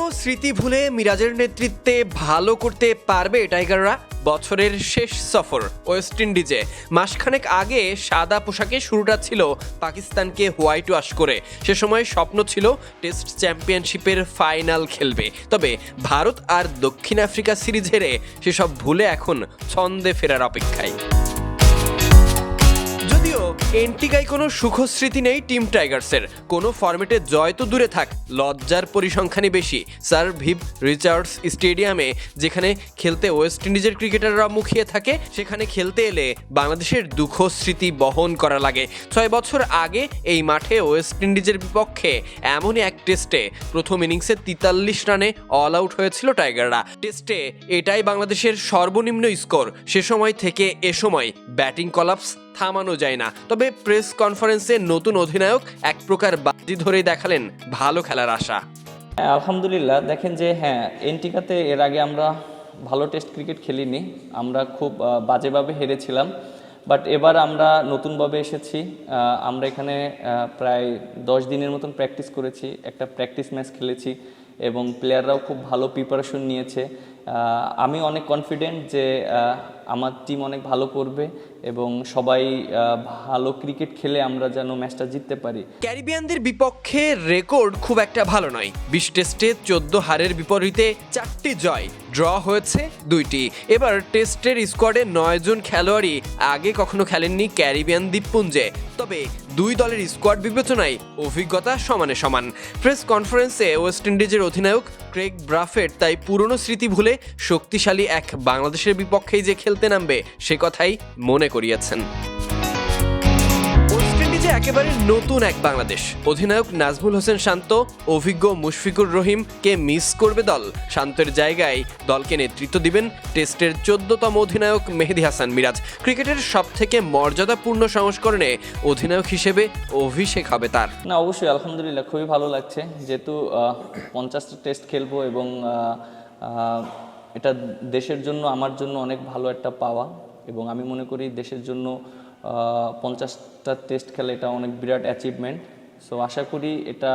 পুরনো স্মৃতি ভুলে মিরাজের নেতৃত্বে ভালো করতে পারবে টাইগাররা? বছরের শেষ সফর, ওয়েস্ট ইন্ডিজে। মাসখানেক আগে সাদা পোশাকে শুরুটা ছিল পাকিস্তানকে হোয়াইট ওয়াশ করে। সে সময় স্বপ্ন ছিল টেস্ট চ্যাম্পিয়নশিপের ফাইনাল খেলবে। তবে ভারত আর দক্ষিণ আফ্রিকা সিরিজ হেরে সেসব ভুলে এখন ছন্দে ফেরার অপেক্ষায়। যদিও এন্টিগায় কোনো সুখস্মৃতি নেই টিম টাইগার্সের। কোনো ফরম্যাটে জয় তো দূরে থাক, লজ্জার পরিসংখ্যানই বেশি। স্যার ভিভ রিচার্ডস স্টেডিয়ামে, যেখানে খেলতে ওয়েস্ট ইন্ডিজের ক্রিকেটাররা মুখিয়ে থাকে, সেখানে খেলতে এলে বাংলাদেশের দুঃখ স্মৃতি বহন করা লাগে। ছয় বছর আগে এই মাঠে ওয়েস্ট ইন্ডিজের বিপক্ষে এমনই এক টেস্টে প্রথম ইনিংসে তিতাল্লিশ রানে অল আউট হয়েছিল টাইগাররা। টেস্টে এটাই বাংলাদেশের সর্বনিম্ন স্কোর। সে সময় থেকে এ সময় ব্যাটিং কলাপস থামানো যায় না। তবে প্রেস কনফারেন্সে নতুন অধিনায়ক এক প্রকার বাজি ধরেই দেখালেন ভালো খেলার আশা। হ্যাঁ, আলহামদুলিল্লাহ। দেখেন যে হ্যাঁ এনটিকাতে এর আগে আমরা ভালো টেস্ট ক্রিকেট খেলিনি। আমরা খুব বাজেভাবে হেরেছিলাম। বাট এবার আমরা নতুনভাবে এসেছি। আমরা এখানে প্রায় দশ দিনের মতন প্র্যাকটিস করেছি। একটা প্র্যাকটিস ম্যাচ খেলেছি এবং প্লেয়াররাও খুব ভালো প্রিপারেশন নিয়েছে। আমি অনেক কনফিডেন্ট যে আমার টিম অনেক ভালো করবে এবং সবাই ভালো ক্রিকেট খেলে আমরা যেন ম্যাচটা জিততে পারি। ক্যারিবিয়ানদের বিপক্ষে রেকর্ড খুব একটা ভালো নয়। বিশ টেস্টে চোদ্দ হারের বিপরীতে চারটি জয় ড্র হয়েছে দুইটি। এবার টেস্টের স্কোয়াডে নয় জন খেলোয়াড়ই আগে কখনো খেলেননি ক্যারিবিয়ান দ্বীপপুঞ্জে। তবে দুই দলের স্কোয়াড বিবেচনায় অভিজ্ঞতা সমানে সমান। প্রেস কনফারেন্সে ওয়েস্ট ইন্ডিজের অধিনায়ক ক্রেগ ব্রাফেট তাই পুরনো স্মৃতি ভুলে শক্তিশালী এক বাংলাদেশের বিপক্ষেই যে খেলতে নামবে, সে কথাই মনে করিয়েছেন। ইন্ডিজে একেবারে নতুন এক বাংলাদেশ। অধিনায়ক নাজমুল হোসেন শান্ত, অভিজ্ঞ মুশফিকুর রহিমকে মিস করবে দল। শান্তের জায়গায় দলকে নেতৃত্ব দিবেন টেস্টের চোদ্দতম অধিনায়ক মেহেদি হাসান মিরাজ। ক্রিকেটের সব থেকে মর্যাদাপূর্ণ সংস্করণে অধিনায়ক হিসেবে অভিষেক হবে তার। না, অবশ্যই, আলহামদুলিল্লাহ, খুবই ভালো লাগছে। যেহেতু পঞ্চাশটা টেস্ট খেলব এবং এটা দেশের জন্য, আমার জন্য অনেক ভালো একটা পাওয়া। এবং আমি মনে করি দেশের জন্য পঞ্চাশটা টেস্ট খেলা এটা অনেক বিরাট অ্যাচিভমেন্ট সো আশা করি এটা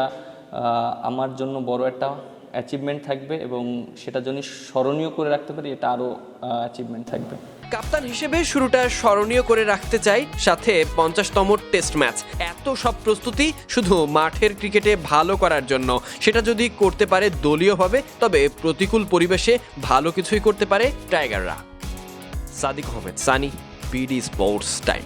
আমার জন্য বড় একটা অ্যাচিভমেন্ট থাকবে এবং সেটা যদি স্মরণীয় করে রাখতে পারি, এটা আরও অ্যাচিভমেন্ট থাকবে। কাপ্তান হিসেবে শুরুটা স্মরণীয় করে রাখতে চাই, সাথে পঞ্চাশতম টেস্ট ম্যাচ এত সব প্রস্তুতি শুধু মাঠের ক্রিকেটে ভালো করার জন্য। সেটা যদি করতে পারে দলীয়ভাবে, তবে প্রতিকূল পরিবেশে ভালো কিছুই করতে পারে টাইগাররা Sadik Ahmed, Sunny BD sports time